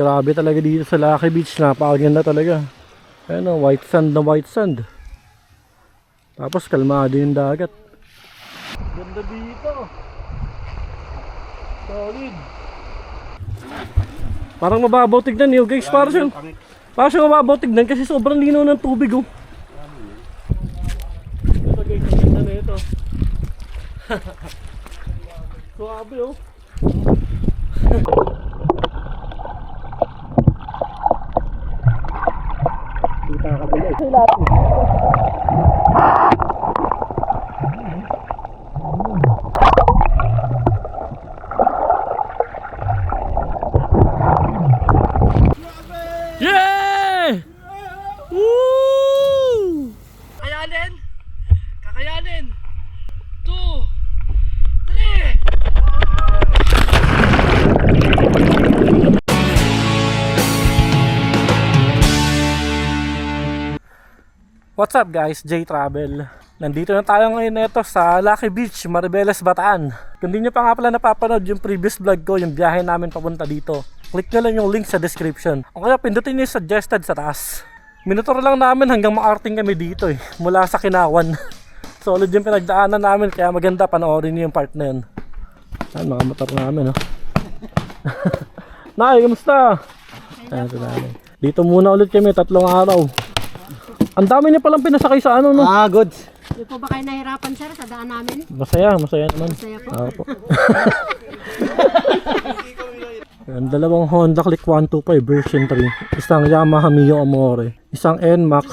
Grabe talaga dito sa Lucky Beach. Napakaganda talaga. Ayan o, white sand na white sand. Tapos kalmado yung dagat. Ganda dito. Solid. Parang mababaw tignan yun guys. Parang siyang, parang siyang mababaw tignan kasi sobrang linaw ng tubig oh. Ito guys, ang ganda na ito. Suabe oh. Kita What's up guys? J Travel. Nandito na tayo ngayon neto sa Lucky Beach, Maribeles, Bataan. Kung di nyo pa nga pala napapanood yung previous vlog ko, yung biyahe namin papunta dito, click nyo lang yung link sa description. O kaya pindutin nyo yung suggested sa taas. Minutor lang namin hanggang makarting kami dito eh, mula sa Kinawan. Solid yung pinagdaanan namin, kaya maganda panoorin nyo yung part na yun. Ayan, mga motor namin oh. Nay, kamusta? Ayan. Dito muna ulit kami, tatlong araw. Ang dami niya palang pinasakay sa ano, no? Ah, good. Di po ba kayo nahirapan sir sa daan namin? Masaya, masaya naman. Masaya po. Opo. Ang dalawang Honda Click 125 version 3. Isang Yamaha Mio Amore. Isang NMAX.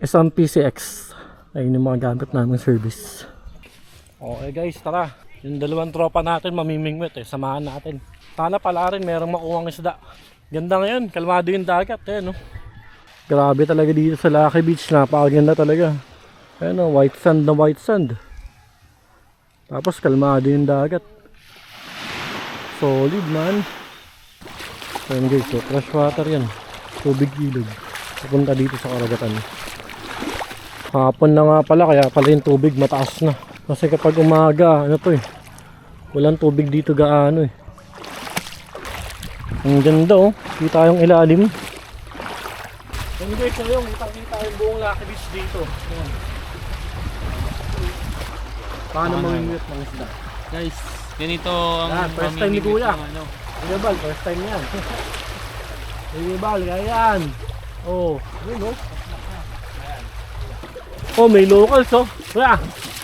Isang PCX. Ayun yung mga gamit namin service. Okay guys, tara. Yung dalawang tropa natin mamimingwit eh. Samahan natin. Sana pala rin merong makuwang isda. Ganda ngayon. Kalmado yung dagat. Eh, no? Grabe talaga dito sa Lucky Beach. Napakaganda talaga. Ayan o, white sand na white sand. Tapos kalmado yung dagat. Solid man. Ayan guys, so fresh water yan. Tubig ilog. Papunta dito sa karagatan. Hapon na nga pala, kaya pala yung tubig mataas na. Kasi kapag umaga, ano to eh. Walang tubig dito gaano eh. Ang ganda oh. Kita yung ilalim. Ayan guys, ngayon, kita-kita yung buong Lucky Beach dito. Ayan. Paano mamimute ng isda? Guys, ganito ang Ah, first time ni Kuya. ano. Kuya Bal, first time yan. Kuya Bal, yan. Oh, yun oh. Oh, may locals oh. Kuya,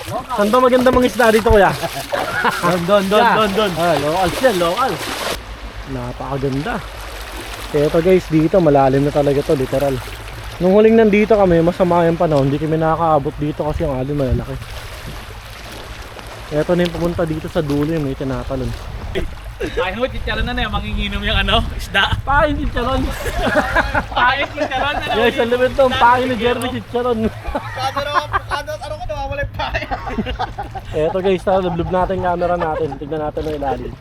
saan ba maganda mga isda dito kuya? Don, don, don, don, don. Ah, locals yan, locals. Napakaganda. Kaya ito guys, dito malalim na talaga to, literal. Nung huling nandito kami, masama yung panahon, hindi kami nakakaabot dito kasi yung alin malalaki. Ito na yung pumunta dito sa dulo yung may tinatalon. Ay, ho, chicharon na na yung manginginom yung ano, isda. Pain chicharon! Ay, chicharon na Guys, ang limit to, pain ni Jeremy chicharon. ano ko nawawala yung pahay? Eto guys, tara, lublub natin yung camera natin. Tignan natin ang ilalim.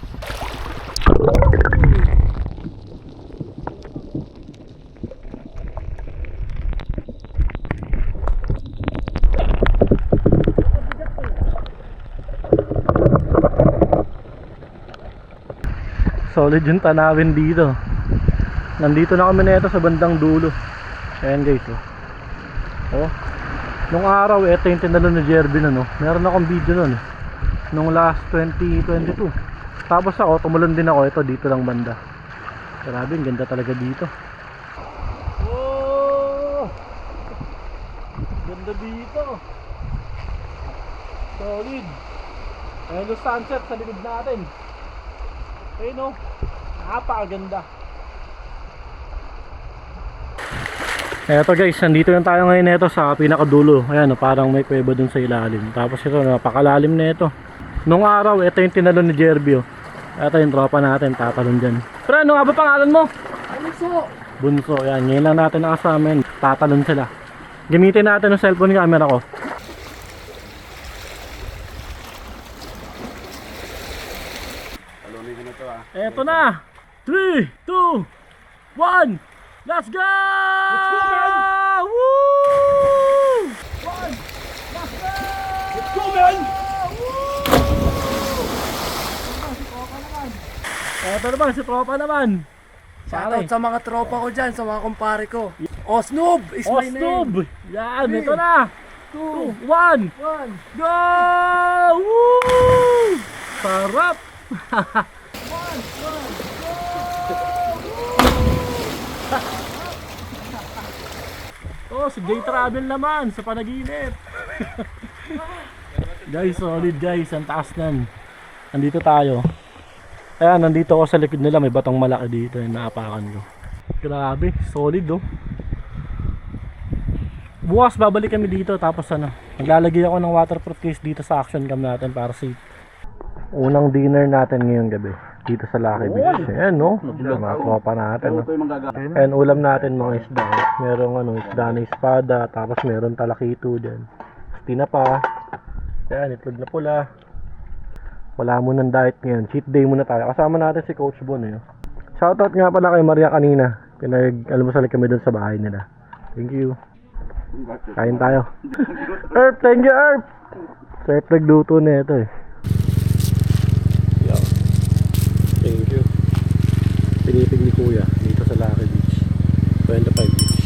Solid yung tanawin dito. Nandito na kami neto sa bandang dulo. Ayan guys, oh. Oh, Nung araw, ito yung tinalo ni Jervin ano. Meron akong video nun. Nung last 2022. Tapos ako, tumulon din ako. Ito, dito lang banda. Grabe, ang ganda talaga dito. Oh! Ganda dito. Solid. Ayan yung sunset sa likod natin. Ayun o. Napakaganda. Eto guys, nandito na tayo ngayon neto sa pinakadulo. Ayan, oh, parang may kuweba dun sa ilalim. Tapos ito, napakalalim na ito. Nung araw, ito yung tinalon ni Jerbio. Ito yung tropa natin, tatalon dyan. Pero ano nga ba pangalan mo? Bunso! Bunso, yan. Ngayon lang natin nakasama yan. Tatalon sila. Gamitin natin ang cellphone camera ko. Eto na! 3, 2, 1, let's go! Let's go, man! Woo! One, let's go! Let's go, man! Eto naman, si Tropa naman. Shoutout sa mga tropa ko dyan, sa mga kumpare ko. Osnoob is my name. Osnob! Yan, ito na! 2, 1, go! Woo! Sarap! oh, si J Travel naman sa panaginip. guys, solid guys, ang taas nan. Nandito tayo. Ayan, nandito ako sa likod nila, may batong malaki dito, yung naapakan ko. Grabe, solid oh. Bukas babalik kami dito tapos ano, maglalagay ako ng waterproof case dito sa action cam natin para safe. Unang dinner natin ngayong gabi dito sa Lucky Beach. Ayan no, mga tropa natin. No? And ulam natin mga isda. Merong ano, isda na espada, tapos meron talakito dyan. Tinapa. Ayan, itlog na pula. Wala mo ng diet ngayon. Cheat day muna tayo. Kasama natin si Coach Bon eh. Shoutout nga pala kay Maria kanina. Pinag almusal kami doon sa bahay nila. Thank you. Kain tayo. Erp, thank you, Erp! Sa Erp nagluto na ito eh. Yo. Thank you. Pinipig ni Kuya dito sa Lucky Beach. 25 Beach.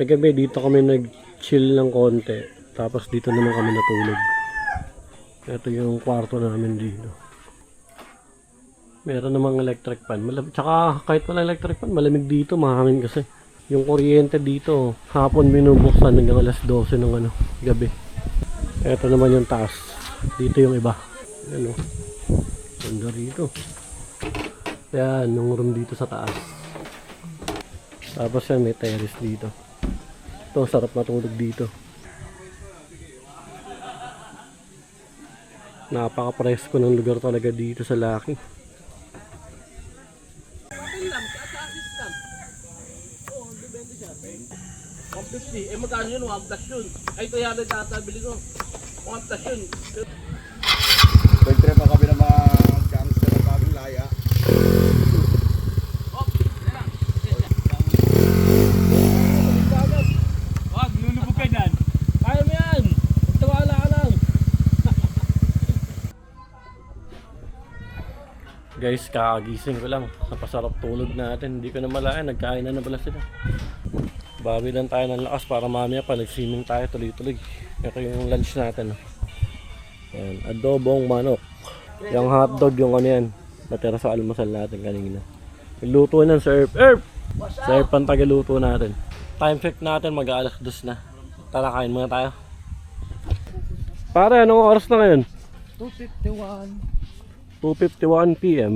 Kagabi dito kami nag-chill ng konti. Tapos dito naman kami natulog. Ito yung kwarto namin dito. Meron namang electric fan. Malamig. Tsaka kahit wala electric fan, malamig dito. Mahangin kasi. Yung kuryente dito, hapon binubuksan hanggang alas 12 ng ano, gabi. Ito naman yung taas. Dito yung iba. Yan o. Ganda rito. Yan, yung room dito sa taas. Tapos yan, may terrace dito. Ito, sarap matulog dito. Napaka-presko ng lugar talaga dito sa Lucky. eh magkano yun? 1 plus yun. Ay, yan ang tatabili ko. 1 plus yun. Pag-trip kami ng mga gangster ng bagong laya. Guys, kakagising ko lang. Napasarap tulog natin. Hindi ko na malayan. Nagkain na na pala sila. Bawi lang tayo ng lakas para mamaya pa tayo tuloy-tuloy. Ito yung lunch natin. Ayan, adobong manok. Yung hotdog yung ano yan. Natira sa almusal natin kanina. Luto ng Sir Erp. Erp! Sir Erp ang tagaluto natin. Time check natin mag-aalas dos na. Tara, kain muna tayo. Pare, anong oras na ngayon? 251. 2.51 p.m.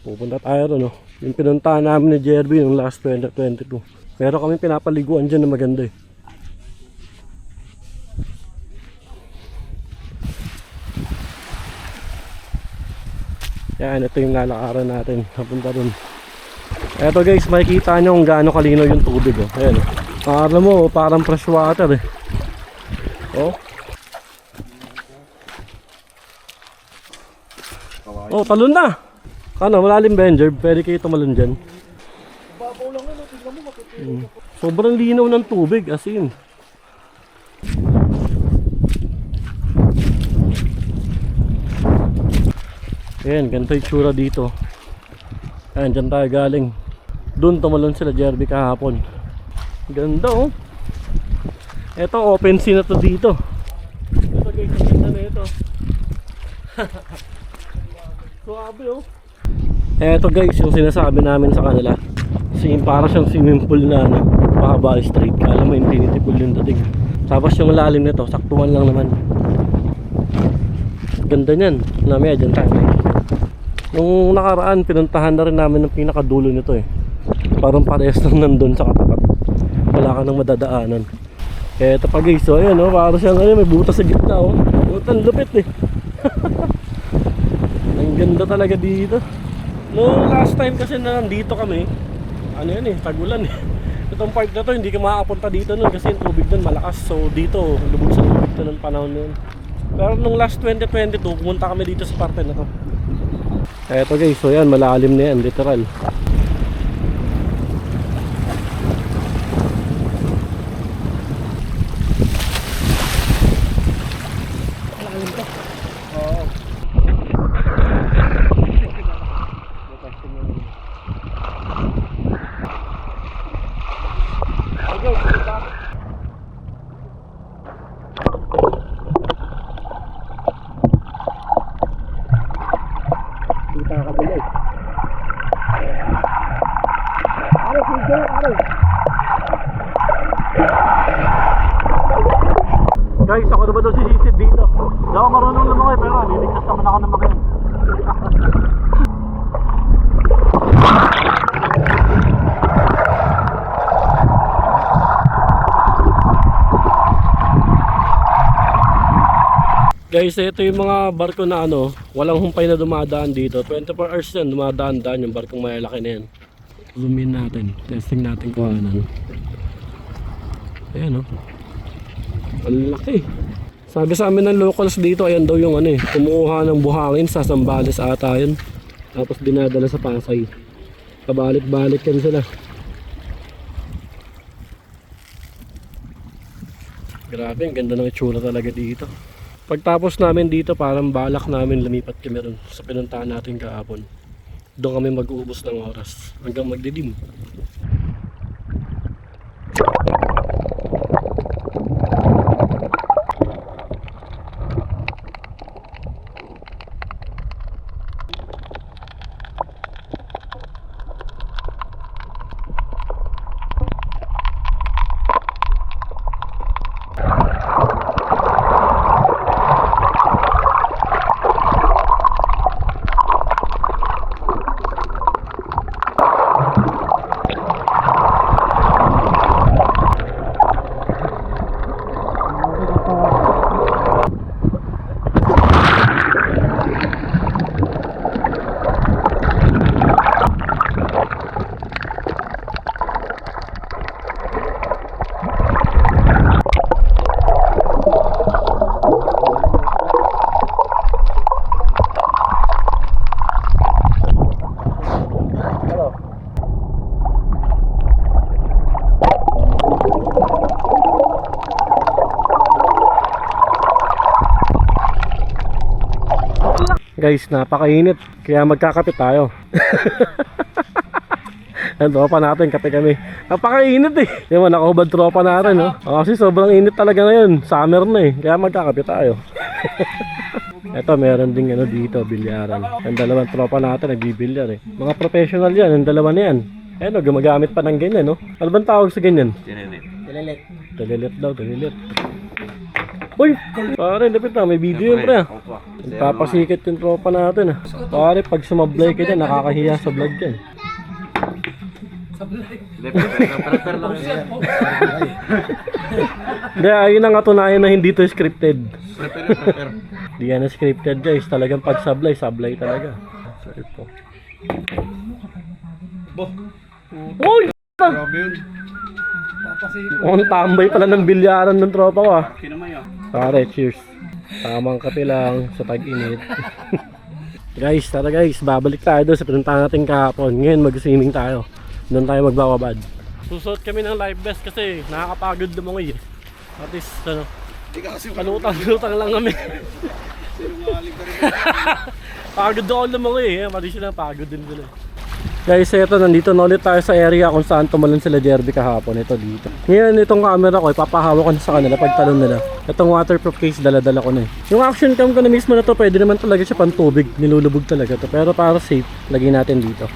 Pupunta tayo ron, no? Yung pinuntahan namin ni Jerby yung last 2022. Pero kami pinapaliguan dyan na maganda eh. Yan, ito yung lalakaran natin. Napunta ron. Eto guys, makikita nyo kung gaano kalinaw yung tubig. Oh. Ayan. Oh. Alam mo, parang fresh water eh. Oh. Oh, talon na! Ano, malalim Jerb? Pwede kayo tumalon dyan. Mm. Sobrang linaw ng tubig, as in. Ayan, ganito yung tsura dito. Ayan, dyan tayo galing. Doon tumalon sila Jerby kahapon. Ganda oh. Ito, open sea na to dito. Ito guys, ang na ito. Suabe oh. Eto guys, yung sinasabi namin sa kanila. Sim, para siyang swimming pool na ano, mahaba straight. Kala mo infinity pool yung dating. Tapos yung lalim nito, saktuhan lang naman. Ganda niyan. Namaya dyan tayo. Nung nakaraan, pinuntahan na rin namin ng pinakadulo nito eh. Parang parehas lang nandun sa katapat. Wala ka nang madadaanan. Eto pa guys, so ayan oh, para siyang ano, may butas sa gitna oh. Butan lupit eh. Ang ganda talaga dito. Noong last time kasi na nandito kami, ano yan eh, tagulan eh. Itong part na to, hindi ka makakapunta dito nun kasi yung tubig dun malakas. So dito, lubog sa tubig to ng panahon na yun. Pero nung last 2022, pumunta kami dito sa parte na to. Eto guys, so yan, malalim na yan, literal. Guys, ako na ba daw sisisid dito? Hindi ako marunong lumakay pero liligtas naman ako ng makyan. Guys, ito yung mga barko na ano, walang humpay na dumadaan dito. 24 hours yan, dumadaan-daan yung barkong malalaki na yan. Zoom in natin, testing natin kung ano. Ayan oh. Ang laki. Sabi sa amin ng locals dito, ayan daw yung ano eh, kumukuha ng buhangin sa Sambales ata yun. Tapos dinadala sa Pasay. Kabalik-balik yan sila. Grabe, ang ganda ng itsura talaga dito. Pagtapos namin dito, parang balak namin lumipat kami ron sa pinuntahan natin kahapon. Doon kami mag-uubos ng oras hanggang magdidim. Guys, napakainit. Kaya magkakapit tayo. Ang tropa natin, kape kami. Napakainit eh. Yung mga nakahubad tropa natin, no? Oh, kasi sobrang init talaga ngayon. Summer na eh. Kaya magkakapit tayo. Ito, meron ding ano dito, bilyaran. Ang dalawang tropa natin, nagbibilyar eh. Mga professional yan, ang dalawa na yan. Ayun, no, gumagamit pa ng ganyan, no? Ano bang tawag sa ganyan? Tililit. Talilit daw, talilit. Uy! Pare, lapit na. May video yun, pre. Nagpapasikit yung tropa natin, ah. Pare, pag sumablay ka dyan, nakakahiya sa vlog yan. Hindi, ayun ang katunayan na hindi to scripted. Hindi yan scripted guys. Talagang pag sablay, sablay talaga. So, ito. Uy! Ang tambay pala ng bilyaran ng tropa ko ah. Pare, cheers. Tamang kape lang sa tag-init. guys, tara guys, babalik tayo doon sa pinuntahan natin kahapon. Ngayon mag-swimming tayo. Doon tayo magbababad. Susuot kami ng life vest kasi nakakapagod lumangoy eh. At least, ano, palutang-lutang lang kami. pagod ako lumangoy eh. Mali sila, pagod din sila. Guys, eto nandito na ulit tayo sa area kung saan tumalon sila Jerby kahapon. Ito dito. Ngayon, itong camera ko, ipapahawak ko na sa kanila pag talon nila. Itong waterproof case, dala-dala ko na eh. Yung action cam ko na mismo na to, pwede naman talaga siya pantubig. Nilulubog talaga to. Pero para safe, lagay natin dito.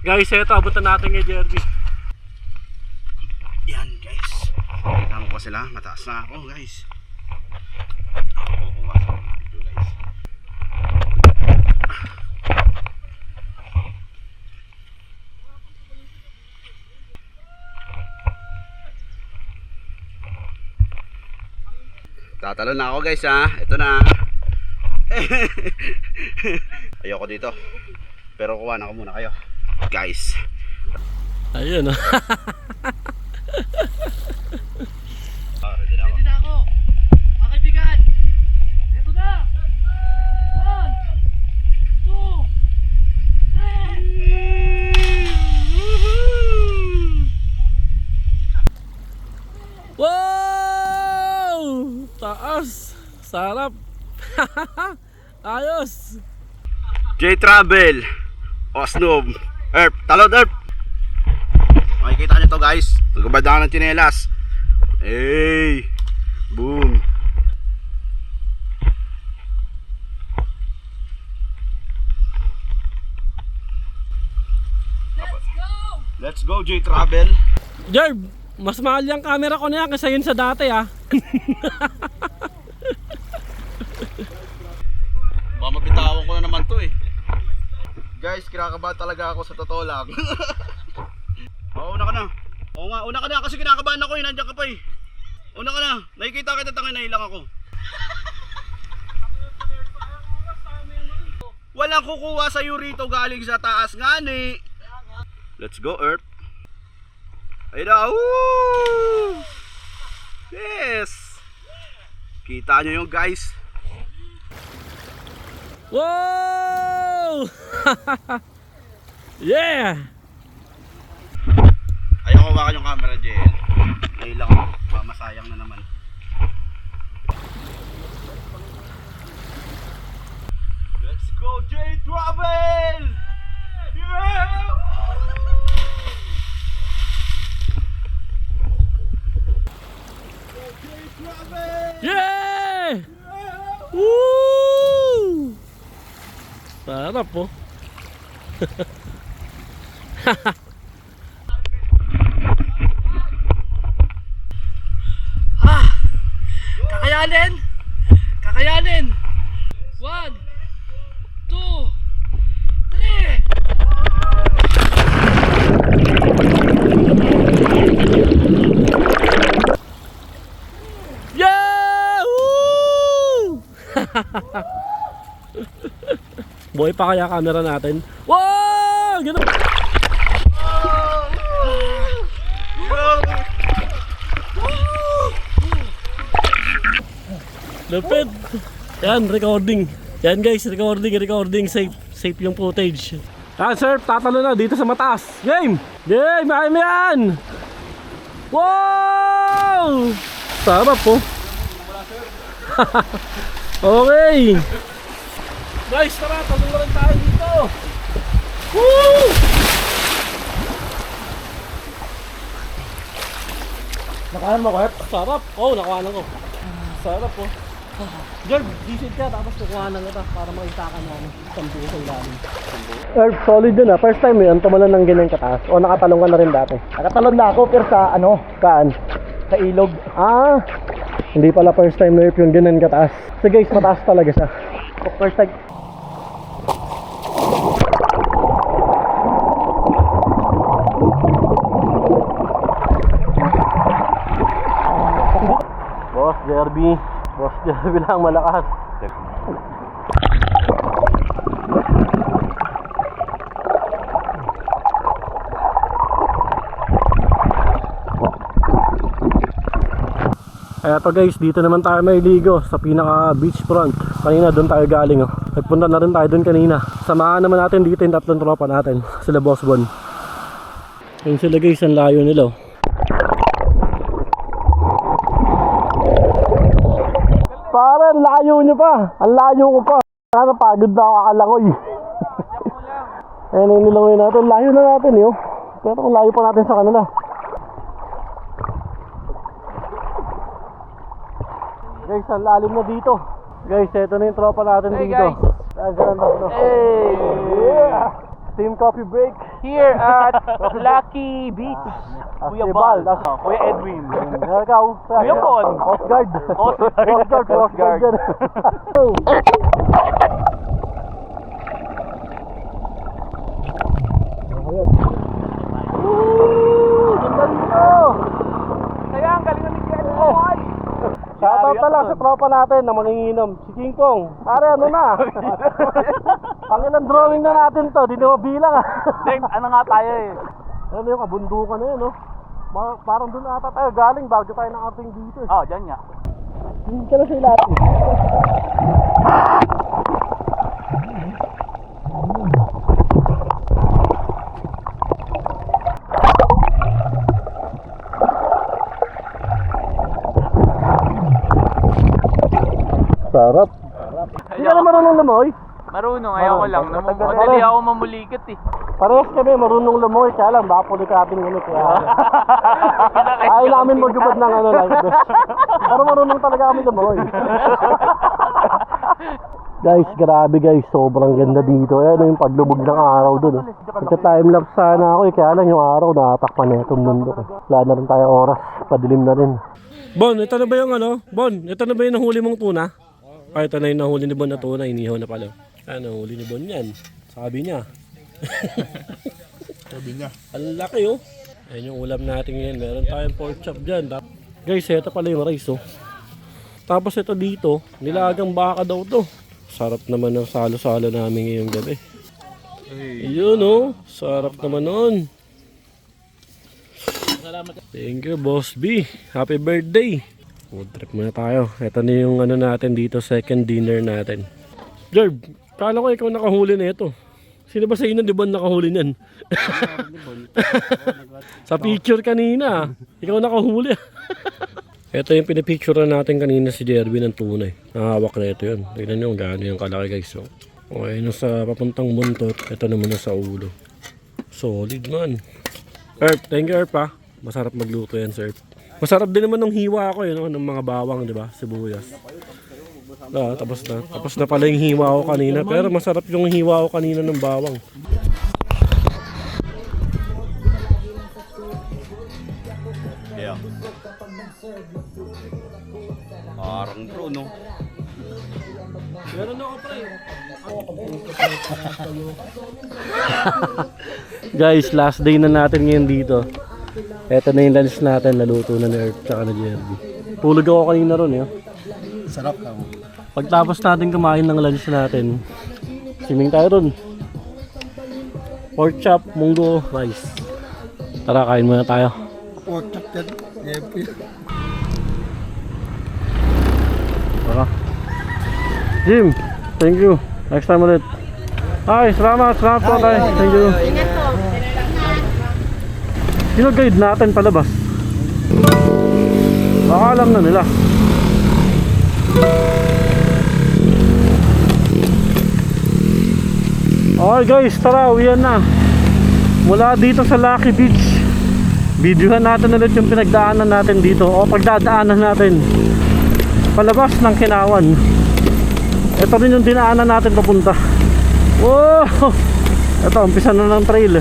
Guys, eto, abutan natin kay Jerby. Yan guys. Mo po sila. Mataas na ako guys. Ako kukuha ito guys. Tatalo na ako guys ha. Ito na. Ayoko dito. Pero kuha na ako muna kayo. Guys. Ayun, oh. Ah, ready na ako. Ready na ako. Mga kaibigan. Ito na. One. Two. Three. Wow! Taas! Sarap! Ayos! J-Travel. Osnob Erp Talon Erp Makikita nyo to guys. Nagubad na ng chinelas. Hey. Boom. Let's go, J Travel. Jerb, mas mahal yung camera ko na yan kaysa yun sa dati ah. Baka mabitawan ko na naman to eh. Guys, kinakabahan talaga ako sa totoo lang. Oo, una ka na. Oo nga, una ka na kasi kinakabahan ako eh. Nandiyan ka pa eh. Una ka na. Nakikita kita tangin na ilang ako. Walang kukuha sa iyo rito galing sa taas nga ni. Let's go, Earth. Ayun na. Woo! Yes! Kita nyo yung guys. Wow! yeah! Ayaw hawakan yung camera, JL. Ngayon lang ako. Mamasayang na naman. Let's go, J Travel! Yeah! Yeah! Woo! Sarap po. Kakayanin! Kakayanin! One, two, three! Yeah! Woo! Boy pa kaya camera natin? Wow! Ganun! Lupit! Yan, recording. Yan guys, recording, recording. Safe, safe yung footage. Ah, sir, tatalo na dito sa mataas. Game! Game! Kaya mo yan! Wow! Sarap po. okay. Guys, tara, rin tayo dito. Woo! Nakahan mo, Kurt? Sarap. Oh, nakahanan ko. Sarap po. Jerb, decent ka, tapos kukuhanan kita para makita ka na sampu sa ilalim. Herb, solid dun ah. First time yun, tumalon ng ganyan kataas. O nakatalong ka na rin dati. Nakatalon na ako pero sa ano, Kaan? sa ilog. Ah! Hindi pala first time na yung ganyan kataas. So guys, mataas talaga siya. First time. Derby. Boss Derby lang malakas. Kaya to guys, dito naman tayo may ligo sa pinaka beachfront. Kanina doon tayo galing oh. Nagpunta na rin tayo doon kanina. Samahan naman natin dito yung tatlong tropa natin. Sila Boss Bon. Ayun sila guys, ang layo nila oh. Pare, ang layo nyo pa. Ang layo ko pa. Ano, pagod na ako akalangoy. Ayun yung nilangoy natin. Layo na natin yun. Pero ang layo pa natin sa kanila. Guys, ang lalim na dito. Guys, eto na yung tropa natin Hey, dito. guys. Hey! Yeah! Team coffee break. Here at Lucky Beach. Kuya Bal. Kuya Edwin. Ikaw. Kuya Bon. Coast Guard. Coast Guard. Coast Guard. Coast Guard. Kaya ang galing ni Kuya Yes. Shoutout na lang sa tropa natin na manginginom. Si King Kong. Pare, ano na? Pangilang drawing na natin to. Di na mabilang ah. ano nga tayo eh. Ano yung kabundukan na yun, no? Ma- parang doon ata tayo galing bago tayo nakating dito. Eh. Oh, dyan nga. Hindi ka na sa ilalim. Sarap. Hindi ka na marunong lumoy. Marunong, ayaw ko lang. Matagal Namu- na Madali ako mamulikat eh. Parehas kami marunong lumoy. Kaya lang, baka pulikatin kami kaya. Ayaw namin magubad ng ano this. Pero marunong talaga kami lumoy. Guys, grabe guys, sobrang ganda dito. Ayan yung paglubog ng araw dun. Oh. Nagka-timelapse sana ako eh, kaya lang yung araw nakatakpan na itong mundo. Eh. Wala na rin tayo oras, padilim na rin. Bon, ito na ba yung ano? Bon, ito na ba yung nahuli mong tuna? Ay, ito na yung nahuli ni Bon na tuna, inihaw na pala. Ano, nahuli ni Bon yan. Sabi niya. Sabi niya. Ang laki oh. Ayan yung ulam natin ngayon. Meron tayong pork chop dyan. Guys, ito pala yung rice oh. Tapos ito dito, nilagang baka daw to. Sarap naman ng salo-salo namin ngayong gabi. Yun oh, sarap naman nun. Thank you, Boss B. Happy birthday. Food trip muna tayo. Ito na yung ano natin dito, second dinner natin. Jerb, kala ko ikaw nakahuli na ito. Sino ba sa inyo, di ba nakahuli niyan? sa picture kanina, ikaw nakahuli. ito yung pinipicture natin kanina si Jerby ng tunay. Nahawak na ito yun. Tignan nyo gaano yung kalaki guys. So, okay, nung sa papuntang buntot, ito naman na sa ulo. Solid man. Erp, thank you Erp ha. Masarap magluto yan sir. Masarap din naman ng hiwa ko yun, ng mga bawang, di ba? Sibuyas. Ah, tapos na. Tapos na pala yung hiwa ko kanina. Pero masarap yung hiwa ko kanina ng bawang. Yeah. Parang bro, no? Meron ako pre. Guys, last day na natin ngayon dito. Eto na yung lunch natin, naluto na ni Earth tsaka ni Jerby. Tulog ako kanina ron, yun. Sarap ka mo. Pagtapos natin kumain ng lunch natin, swimming tayo ron. Pork chop, munggo, rice. Tara, kain muna tayo. Pork chop yan. Tara. Jim, thank you. Next time ulit. Ay, salamat, salamat po tayo. Thank you. Ingat po. Sino guide natin palabas? Baka alam na nila. Okay guys, tara, uwian na. Mula dito sa Lucky Beach. Videohan natin ulit yung pinagdaanan natin dito o pagdadaanan natin. Palabas ng Kinawan. Ito rin yung dinaanan natin papunta. Wow! Ito, umpisa na ng trail.